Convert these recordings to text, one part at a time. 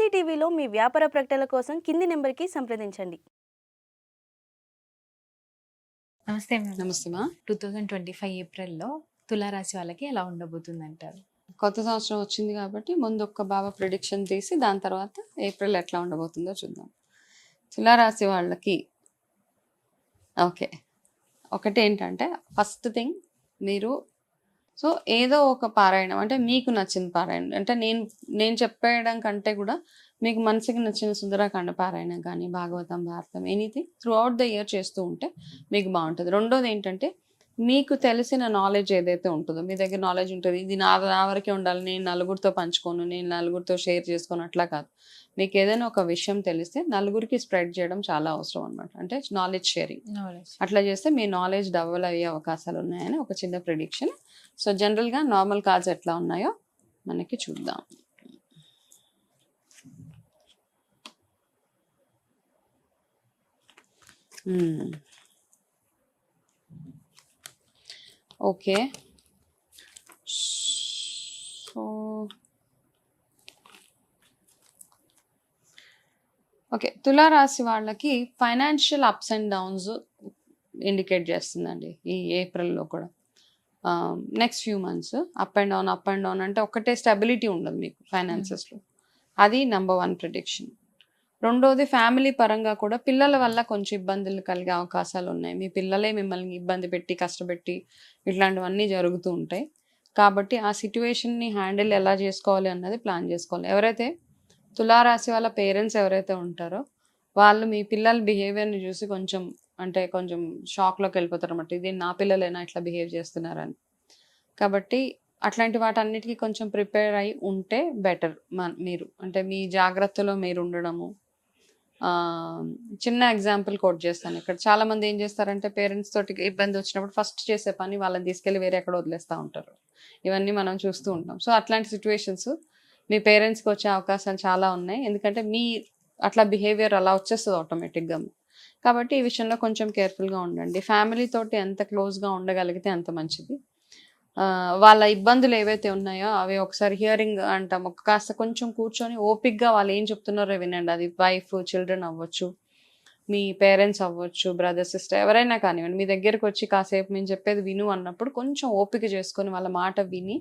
స్వాతి టీవీలో మీ వ్యాపార ప్రకటనల కోసం కింది నెంబర్కి సంప్రదించండి. నమస్తే మేడం నమస్తే మా. టూ థౌజండ్ ట్వంటీ ఫైవ్ ఏప్రిల్లో తులారాశి వాళ్ళకి ఎలా ఉండబోతుంది అంటారు కొత్త సంవత్సరం వచ్చింది కాబట్టి ముందు ఒక్క బాబా ప్రిడిక్షన్ తీసి దాని తర్వాత ఏప్రిల్ ఎట్లా ఉండబోతుందో చూద్దాం. తులారాశి వాళ్ళకి ఓకే. ఒకటి ఏంటంటే ఫస్ట్ థింగ్ మీరు సో ఏదో ఒక పారాయణం. అంటే మీకు నచ్చిన పారాయణం. అంటే నేను నేను చెప్పేయడం కంటే కూడా మీకు మనసుకి నచ్చిన సుందరకాండ పారాయణం కానీ Bhagavatam Bharatam anything throughout the year చేస్తూ ఉంటే మీకు బాగుంటుంది. రెండోది ఏంటంటే మీకు తెలిసిన నాలెడ్జ్ ఏదైతే ఉంటుందో మీ దగ్గర నాలెడ్జ్ ఉంటుంది ఇది నా నా వరకే ఉండాలి నేను నలుగురితో పంచుకోను నేను నలుగురితో షేర్ చేసుకోను అట్లా కాదు. మీకు ఏదైనా ఒక విషయం తెలిస్తే నలుగురికి స్ప్రెడ్ చేయడం చాలా అవసరం అనమాట అంటే నాలెడ్జ్ షేరింగ్ అట్లా చేస్తే మీ నాలెడ్జ్ డెవలప్ అయ్యే అవకాశాలు ఉన్నాయని ఒక చిన్న ప్రిడిక్షన్ సో జనరల్గా నార్మల్ కార్డ్స్ ఎట్లా ఉన్నాయో మనకి చూద్దాం. ఓకే. సో ఓకే తులారాశి వాళ్ళకి financial ups and downs indicate చేస్తుందండి ఈ ఏప్రిల్లో కూడా. Next few months up and down up and down అంటే ఒక్కటే స్టెబిలిటీ ఉండదు మీకు ఫైనాన్సెస్లో. అది నెంబర్ వన్ ప్రిడిక్షన్. రెండోది ఫ్యామిలీ పరంగా కూడా పిల్లల వల్ల కొంచెం ఇబ్బందులు కలిగే అవకాశాలు ఉన్నాయి. మీ పిల్లలే మిమ్మల్ని ఇబ్బంది పెట్టి కష్టపెట్టి ఇట్లాంటివన్నీ జరుగుతూ ఉంటాయి. కాబట్టి ఆ సిచ్యువేషన్ని హ్యాండిల్ ఎలా చేసుకోవాలి అన్నది ప్లాన్ చేసుకోవాలి. ఎవరైతే తులారాశి వాళ్ళ పేరెంట్స్ ఎవరైతే ఉంటారో వాళ్ళు మీ పిల్లల బిహేవియర్ని చూసి కొంచెం అంటే కొంచెం షాక్లోకి వెళ్ళిపోతారు అన్నమాట. ఇది నా పిల్లలైనా ఇట్లా బిహేవ్ చేస్తున్నారని. కాబట్టి అట్లాంటి వాటన్నిటికీ కొంచెం ప్రిపేర్ అయి ఉంటే బెటర్ మీరు అంటే మీ జాగ్రత్తలో మీరు ఉండడము చిన్న ఎగ్జాంపుల్ కోట్ చేస్తాను ఇక్కడ. చాలా మంది ఏం చేస్తారంటే పేరెంట్స్ తోటి ఇబ్బంది వచ్చినప్పుడు ఫస్ట్ చేసే పని వాళ్ళని తీసుకెళ్ళి వేరే ఎక్కడ వదిలేస్తూ ఉంటారు. ఇవన్నీ మనం చూస్తూ ఉంటాం. సో అట్లాంటి సిచ్యువేషన్స్ మీ పేరెంట్స్కి వచ్చే అవకాశాలు చాలా ఉన్నాయి. ఎందుకంటే మీ అట్లా బిహేవియర్ అలా వచ్చేస్తుంది ఆటోమేటిక్గా కాబట్టి ఈ విషయంలో కొంచెం కేర్ఫుల్గా ఉండండి. ఫ్యామిలీ తోటి ఎంత క్లోజ్గా ఉండగలిగితే అంత మంచిది. వాళ్ళ ఇబ్బందులు ఏవైతే ఉన్నాయో అవి ఒకసారి హియరింగ్ అంటాం. ఒక కాస్త కొంచెం కూర్చొని ఓపిక్గా వాళ్ళు ఏం చెప్తున్నారో వినండి. అది వైఫ్ చిల్డ్రన్ అవ్వచ్చు మీ పేరెంట్స్ అవ్వచ్చు బ్రదర్ సిస్టర్ ఎవరైనా కానివ్వండి. మీ దగ్గరకు వచ్చి కాసేపు మేము చెప్పేది విను అన్నప్పుడు కొంచెం ఓపిక చేసుకొని వాళ్ళ మాట విని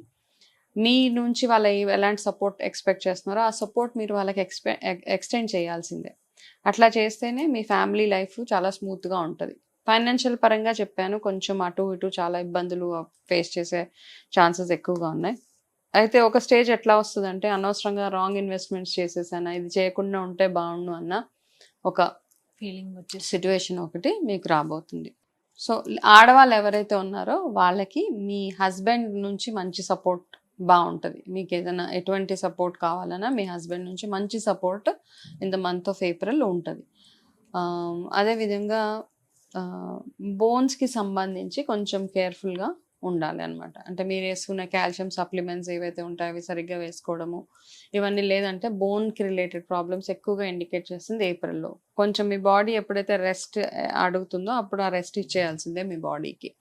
మీ నుంచి వాళ్ళ ఎలాంటి సపోర్ట్ ఎక్స్పెక్ట్ చేస్తున్నారో ఆ సపోర్ట్ మీరు వాళ్ళకి ఎక్స్పె ఎక్స్టెండ్ చేయాల్సిందే. అట్లా చేస్తేనే మీ ఫ్యామిలీ లైఫ్ చాలా స్మూత్గా ఉంటుంది. ఫైనాన్షియల్ పరంగా చెప్పాను కొంచెం అటు ఇటు చాలా ఇబ్బందులు ఫేస్ చేసే ఛాన్సెస్ ఎక్కువగా ఉన్నాయి. అయితే ఒక స్టేజ్ ఎట్లా వస్తుందంటే అనవసరంగా రాంగ్ ఇన్వెస్ట్మెంట్స్ చేసేసాను ఇది చేయకుండా ఉంటే బాగుండు అన్న ఒక ఫీలింగ్ వచ్చేసి సిట్యువేషన్ ఒకటి మీకు రాబోతుంది. సో ఆడవాళ్ళు ఎవరైతే ఉన్నారో వాళ్ళకి మీ హస్బెండ్ నుంచి మంచి సపోర్ట్ బాగుంటుంది. మీకు ఏదైనా ఎటువంటి సపోర్ట్ కావాలన్నా మీ హస్బెండ్ నుంచి మంచి support in the month of April ఉంటుంది. అదేవిధంగా బోన్స్కి సంబంధించి కొంచెం కేర్ఫుల్గా ఉండాలి అనమాట అంటే మీరు వేసుకున్న కాల్షియం సప్లిమెంట్స్ ఏవైతే ఉంటాయో అవి సరిగ్గా వేసుకోవడము ఇవన్నీ లేదంటే బోన్కి రిలేటెడ్ ప్రాబ్లమ్స్ ఎక్కువగా ఇండికేట్ చేస్తుంది ఏప్రిల్లో. కొంచెం మీ బాడీ ఎప్పుడైతే రెస్ట్ అడుగుతుందో అప్పుడు ఆ రెస్ట్ ఇచ్చేయాల్సిందే మీ బాడీకి.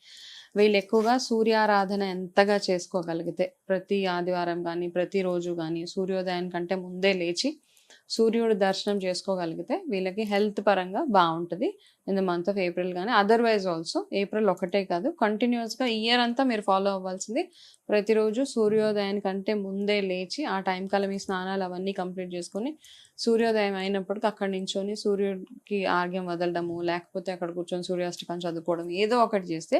వీళ్ళు ఎక్కువగా సూర్యారాధన ఎంతగా చేసుకోగలిగితే ప్రతి ఆదివారం కానీ ప్రతిరోజు కానీ సూర్యోదయం కంటే ముందే లేచి సూర్యుడు దర్శనం చేసుకోగలిగితే వీళ్ళకి హెల్త్ పరంగా బాగుంటుంది. In the month of April కానీ అదర్వైజ్ ఆల్సో ఏప్రిల్ ఒకటే కాదు. కంటిన్యూస్గా ఇయర్ అంతా మీరు ఫాలో అవ్వాల్సింది. ప్రతిరోజు సూర్యోదయానికంటే ముందే లేచి ఆ టైం కల్లా మీ స్నానాలు అవన్నీ కంప్లీట్ చేసుకొని సూర్యోదయం అయినప్పటికీ అక్కడి నించొని సూర్యుడికి ఆర్గ్యం వదలడము లేకపోతే అక్కడ కూర్చొని సూర్యాష్టకం చదువుకోవడం ఏదో ఒకటి చేస్తే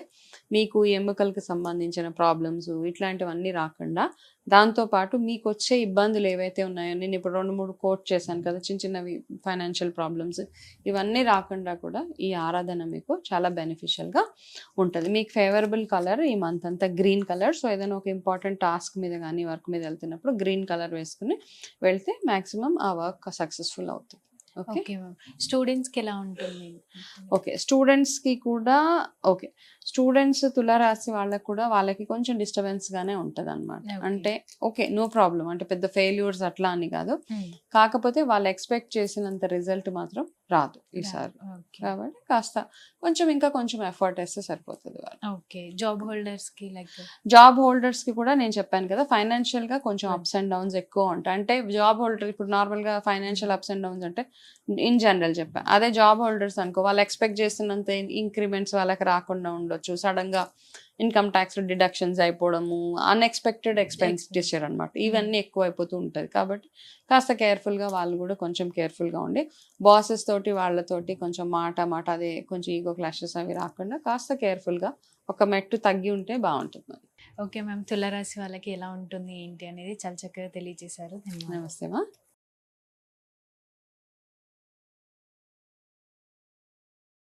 మీకు ఎముకలకు సంబంధించిన ప్రాబ్లమ్స్ ఇట్లాంటివన్నీ రాకుండా దాంతోపాటు మీకు వచ్చే ఇబ్బందులు ఏవైతే ఉన్నాయో నేను ఇప్పుడు రెండు మూడు కోట్ చేశాను కదా చిన్న చిన్నవి ఫైనాన్షియల్ ప్రాబ్లమ్స్ ఇవన్నీ రాకుండా కూడా ఈ ఆరాధన మీకు చాలా బెనిఫిషియల్గా ఉంటుంది. మీకు ఫేవరబుల్ కలర్ ఈ మంత్ అంతా గ్రీన్ కలర్ సో ఏదైనా ఒక ఇంపార్టెంట్ టాస్క్ మీద కానీ వర్క్ మీద వెళ్తున్నప్పుడు గ్రీన్ కలర్ వేసుకుని వెళ్తే మ్యాక్సిమం ఆ వర్క్ సక్సెస్ఫుల్ అవుతుంది. ఓకే? మ్యామ్. స్టూడెంట్స్కి ఎలా ఉంటుంది? ఓకే. స్టూడెంట్స్కి కూడా ఓకే. స్టూడెంట్స్ తులారాశి వాళ్ళకి కూడా వాళ్ళకి కొంచెం డిస్టర్బెన్స్ గానే ఉంటది అనమాట. అంటే ఓకే నో ప్రాబ్లం అంటే పెద్ద ఫెయిల్యూర్స్ అట్లా అని కాదు. కాకపోతే వాళ్ళు ఎక్స్పెక్ట్ చేసినంత రిజల్ట్ మాత్రం రాదు ఈసారి. ఓకే. కాబట్టి కాస్త కొంచెం ఇంకా కొంచెం ఎఫర్ట్ వేస్తే సరిపోతుంది ఓకే. జాబ్ హోల్డర్స్కి లైక్ జాబ్ హోల్డర్స్కి కూడా నేను చెప్పాను కదా ఫైనాన్షియల్గా కొంచెం Hmm. అప్స్ అండ్ డౌన్స్ ఎక్కువ ఉంటాయి. అంటే జాబ్ హోల్డర్ ఇప్పుడు నార్మల్గా ఫైనాన్షియల్ అప్స్ అండ్ డౌన్స్ అంటే ఇన్ జనరల్ చెప్పాను అదే జాబ్ హోల్డర్స్ అనుకో వాళ్ళు ఎక్స్పెక్ట్ చేస్తున్నంత ఇంక్రిమెంట్స్ వాళ్ళకి రాకుండా ఉండొచ్చు. సడన్గా ఇన్కమ్ ట్యాక్స్ డిడక్షన్స్ అయిపోవడము అన్ఎక్స్పెక్టెడ్ ఎక్స్పెన్సిచర్ అనమాట ఇవన్నీ ఎక్కువ అయిపోతూ ఉంటది. కాబట్టి కాస్త కేర్ఫుల్గా వాళ్ళు కూడా కొంచెం కేర్ఫుల్గా ఉండి బాసెస్ తోటి వాళ్ళతోటి కొంచెం మాట మాట అదే కొంచెం ఈగో క్లాషెస్ అవి రాకుండా కాస్త కేర్ఫుల్గా ఒక మెట్టు తగ్గి ఉంటే బాగుంటుంది ఓకే మ్యామ్ తులారాశి వాళ్ళకి ఎలా ఉంటుంది ఏంటి అనేది చాలా చక్కగా తెలియజేశారు. నమస్తే మా.